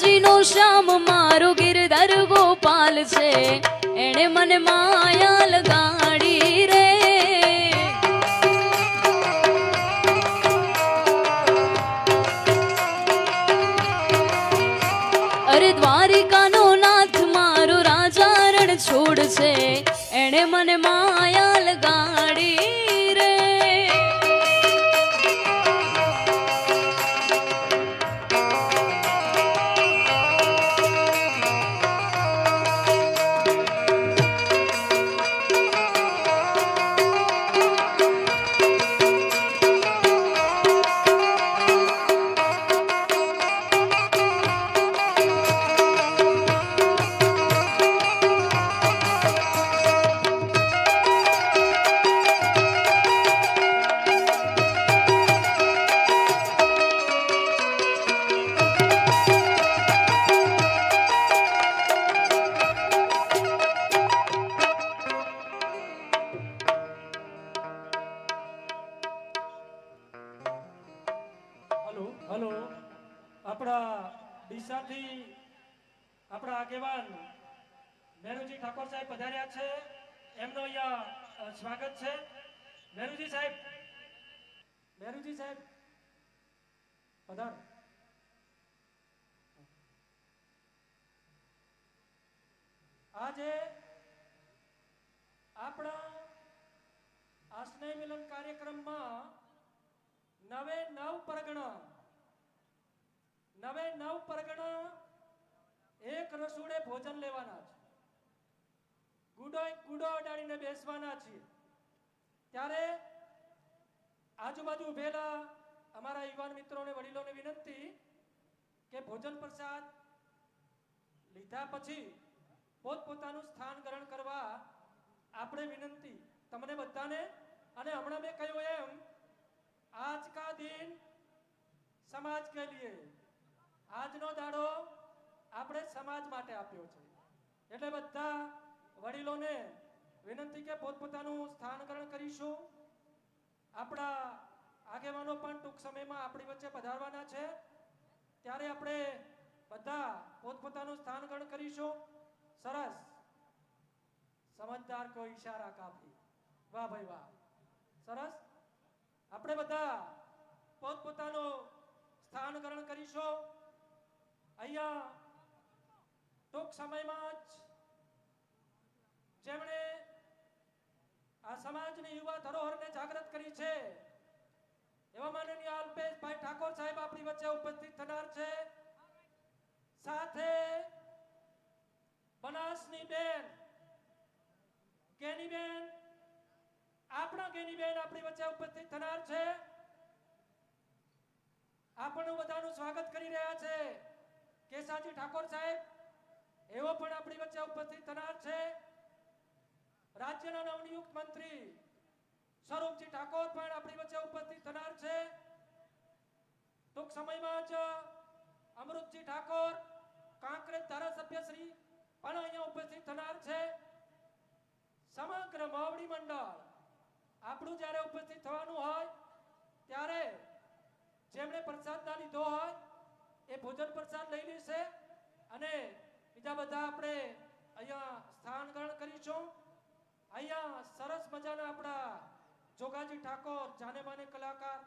માતાજીનો શ્યામ મારો ગિરધર ગોપાલ છે. એણે મને માયા લગાડી આપણા ડીસાથી આપણા આગેવાન મેરુજી ઠાકોર સાહેબ પધાર્યા છે. એમનો અહીંયા સ્વાગત છે. મેરુજી સાહેબ મેરુજી સાહેબ, પધાર. આજે આપણા આશ્રય મિલન કાર્યક્રમમાં નવે નવ પરગણા નવે નવ પરગણા એક રસોડે ભોજન લેવાના છે. ગુડો ગુડો અડાડીને બેસવાના છીએ ત્યારે આજુબાજુ ઉભેલા અમારા યુવાન મિત્રોને વડીલોને વિનંતી કે ભોજન પ્રસાદ લીધા પછી પોતપોતાનું સ્થાન ગ્રહણ કરવા આપણે વિનંતી. તમને બધાને અને હમણાં મેં કહ્યું એમ, આજ કા દિન સમાજ કે લીએ આજનો દાડો આપણે સમાજ માટે આપ્યો છે. એટલે બધા વડીલોને વિનંતી કે પોતપોતાનું સ્થાનકરણ કરીશું. આપણા આગેવાનો પણ ટૂંક સમયમાં આપણી વચ્ચે પધારવાના છે. ત્યારે આપણે બધા પોતપોતાનું સ્થાનકરણ કરીશું. સરસ. સમજદાર કોઈ ઈશારા કાપી. વાહ ભાઈ વાહ. સરસ. આપણે બધા પોતપોતાનું સ્થાનકરણ કરીશું. અહીંયા ટૂંક સમયમાં જ જેમણે આ સમાજની યુવા ધરોહરને જાગૃત કરી છે, એવા માનનીય અલ્પેશભાઈ ઠાકોર સાહેબ આપણી વચ્ચે ઉપસ્થિત થનાર છે. સાથે બનાસની બેન કેની બેન આપણા કેની બેન આપણી વચ્ચે ઉપસ્થિત થનાર છે. આપણું બધાનું સ્વાગત કરી રહ્યા છે. કેસાજી ઠાકોર સાહેબ, એવો પણ આપણી વચ્ચે ઉપસ્થિત થનાર છે. રાજ્યના નવનિયુક્ત મંત્રી સ્વરૂપજી ઠાકોર પણ આપણી વચ્ચે ઉપસ્થિત થનાર છે. ટૂંક સમયમાં જ અમૃતજી ઠાકોર, કાંકરેજ ધારાસભ્ય શ્રી પણ અહીંયા ઉપસ્થિત થનાર છે. સમગ્ર માવડી મંડળ આપણું જ્યારે ઉપસ્થિત થવાનું હોય, ત્યારે જેમણે પ્રસાદ ના લીધો હોય એ ભોજન પ્રસાદ લઈ લેશે અને બીજા બધા આપણે અહીંયા સ્થાન ગ્રહણ કરીશું. અહીંયા સરસ મજાના આપણા જોગાજી ઠાકોર જાને માને કલાકાર,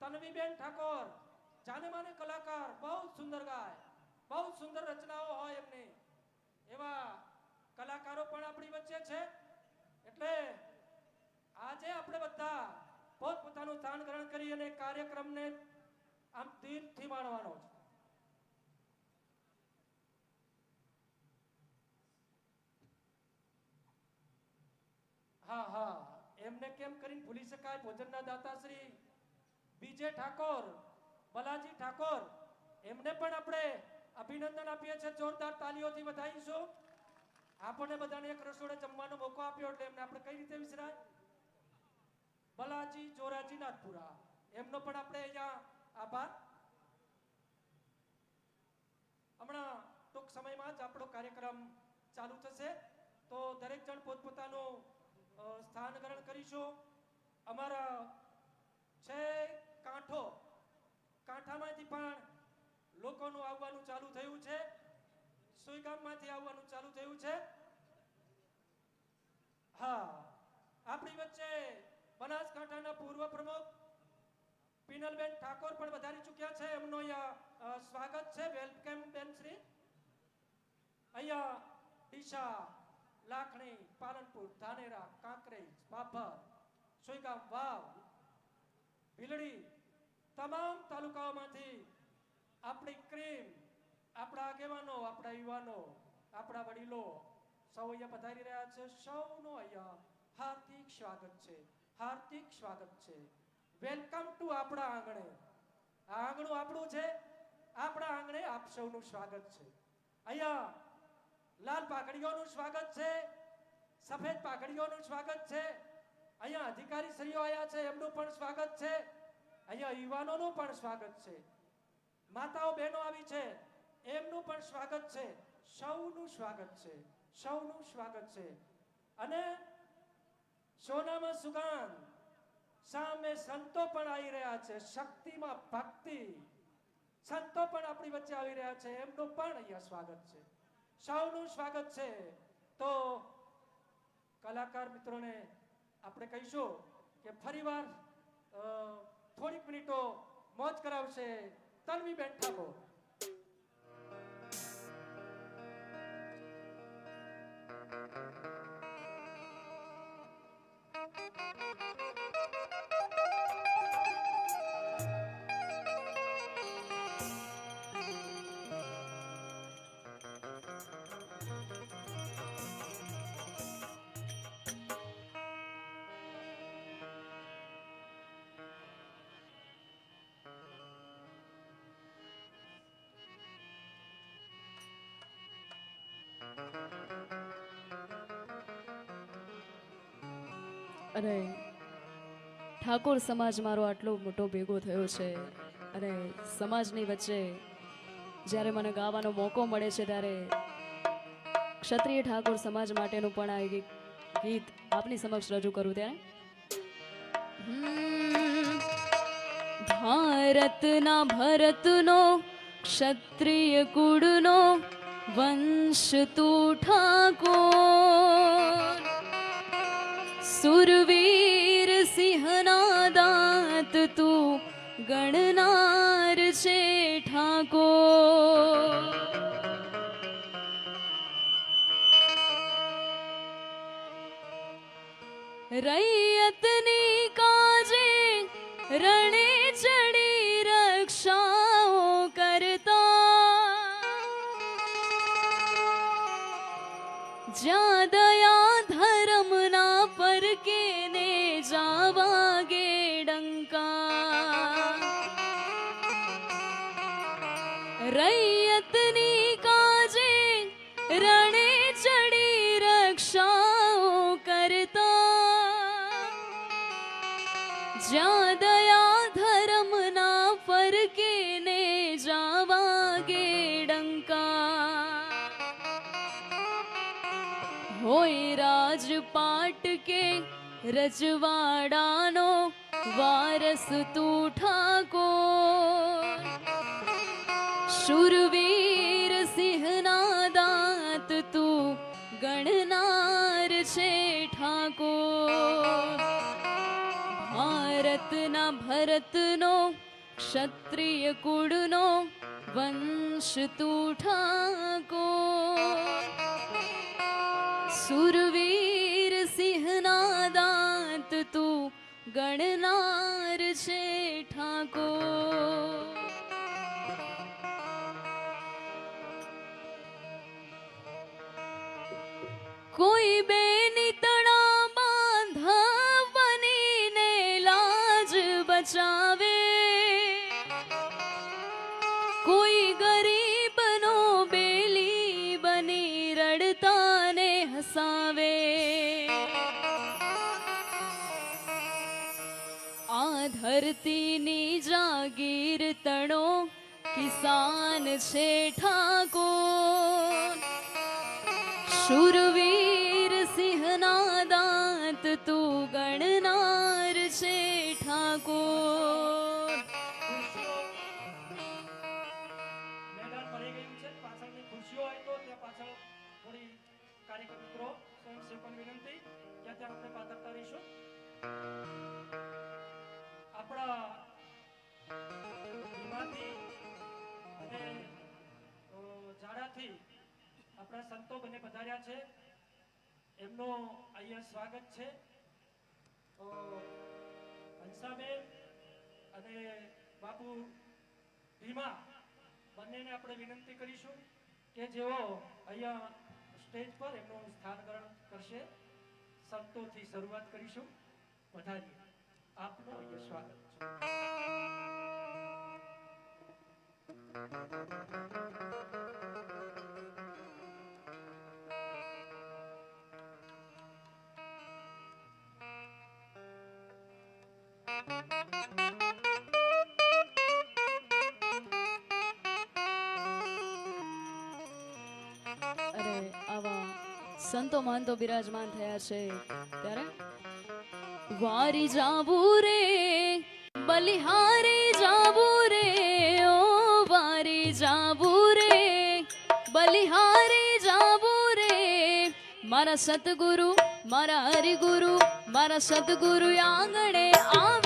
તન્વીબેન ઠાકોર જાને માને કલાકાર, બહુ સુંદર ગાય, બહુ સુંદર રચનાઓ હોય એમની. એવા કલાકારો પણ આપણી વચ્ચે છે. એટલે આજે આપણે બધા પોતપોતાનું સ્થાન ગ્રહણ કરી અને કાર્યક્રમને આમ દિલથી માણવાનો છે. હા હા, એમને કેમ કરીને ભૂલી શકાય? ભોજનના દાતા શ્રી બીજે ઠાકોર, બલાજી ઠાકોર, એમને પણ આપણે અભિનંદન આપીએ છીએ જોરદાર તાલીઓથી વધાવીશું આપણને બધાને એક રસોડે જમવાનો મોકો આપ્યો એટલે એમને આપણે કઈ રીતે વિસરાય? બલાજી જોરાજી નાથપુરા એમનો પણ આપણે અહીંયા આભાર. હમણાં ટૂંક સમયમાં જ આપણો કાર્યક્રમ ચાલુ થશે. તો દરેક જણ પોતપોતાનું સ્થાન ગ્રહણ કરીશું. અમારા છે કાંઠો. કાંઠામાંથી પણ લોકોનું આવવાનું ચાલુ થયું છે. સુઈગામમાંથી આવવાનું ચાલુ થયું છે. હા, આપણી વચ્ચે બનાસકાંઠાના પૂર્વ પ્રમુખ પિનલબેન ઠાકોર પણ વધારી ચૂક્યા છે. એમનો અહીંયા સ્વાગત છે. વેલકમ બેન શ્રી. અહીંયા ડીસા, લાખણી, પાલનપુર, ધાનેરા, કાંકરેજ બાભર સુઈગામ વાવ, ભીલડી તમામ તાલુકાઓમાંથી આપણી ક્રીમ, આપણા આગેવાનો, આપણા યુવાનો, આપણા વડીલો સૌ અહીંયા પધારી રહ્યા છે. સૌનો અહીંયા હાર્દિક સ્વાગત છે. હાર્દિક સ્વાગત છે. વેલકમ ટુ આપણા આંગણે. આ આંગણું આપણું છે. આપણા આંગણે આપ સૌનું સ્વાગત છે. અહીંયા લાલ પાઘડીઓનું સ્વાગત છે. સફેદ પાઘડીઓનું સ્વાગત છે. અહીંયા અધિકારી શ્રીઓ આવ્યા છે. એમનું પણ સ્વાગત છે. અહીંયા યુવાનોનું પણ સ્વાગત છે. માતાઓ બહેનો આવી છે. એમનું પણ સ્વાગત છે. સૌનું સ્વાગત છે. સૌનું સ્વાગત છે. અને સોનામાં સુગંધ સામે સંતો પણ આવી રહ્યા છે, શક્તિમાં ભક્તિ. સંતો પણ આપણી વચ્ચે આવી રહ્યા છે, એમનું પણ અહીંયા સ્વાગત છે. સૌનું સ્વાગત છે. તો કલાકાર મિત્રોને આપણે કહીશું કે ફરીવાર થોડીક મિનિટો મોજ કરાવશે તન્વી બેન ઠાકોર. અને ઠાકોર સમાજ મારો આટલો મોટો ભેગો થયો છે અને સમાજની વચ્ચે જ્યારે મને ગાવાનો મોકો મળે છે ત્યારે ક્ષત્રિય ઠાકોર સમાજ માટેનું પણ આ એક ગીત આપની સમક્ષ રજૂ કરું ત્યારે. ભારતના ભરતનો, ક્ષત્રિય કુળનો વંશ તું ઠાકોર. સુરવીર સિંહના દાંત તું ગણનાર છે ઠાકોર રૈયતની કાજે રણે રૈયતની કાજે રણે ચડી રક્ષાઓ કરતા. જ્યાં દયા ધર્મના પર કેને જાવાગે ડંકા હોય રાજપાટ કે રજવાડાનો વારસ તું ઠાકોર. શુરવીર સિંહના દાંત તું ગણનાર છે ઠાકોર ભારતના ભરતનો ક્ષત્રિય કુળનો વંશ તું ઠાકોર સુરવીર સિંહના દાંત તું ગણનાર બચાવે કોઈ ગરીબનો બેલી બની રડતાને હસાવે આ ધરતીની જાગીર તણો કિસાન છે ઠાકોર શુરવીર સિંહના દાંત તું ગણનાર ત્યાં આપણે પાતળતા રહીશું આપણા ભીમાથી અને આપણા સંતો બને પધાર્યા છે. એમનો અહીંયા સ્વાગત છે. હંસાબેન અને બાપુ ભીમા બંનેને આપણે વિનંતી કરીશું કે જેઓ અહીંયા સ્ટેજ પર એમનું સ્થાન કરશે. સંતોથી શરૂઆત કરીશું. વધારીએ. આપનો સ્વાગત છે. અરે આવા સંતો મહંતો બિરાજમાન થયા છે. ત્યારે? વારી જાવું રે, બલિહારી જાવું રે, ઓ વારી જાવું રે, બલિહારી જાવું રે. મારા સતગુરુ મારા હરિગુરુ, મારા સદગુરુ આંગણે આવી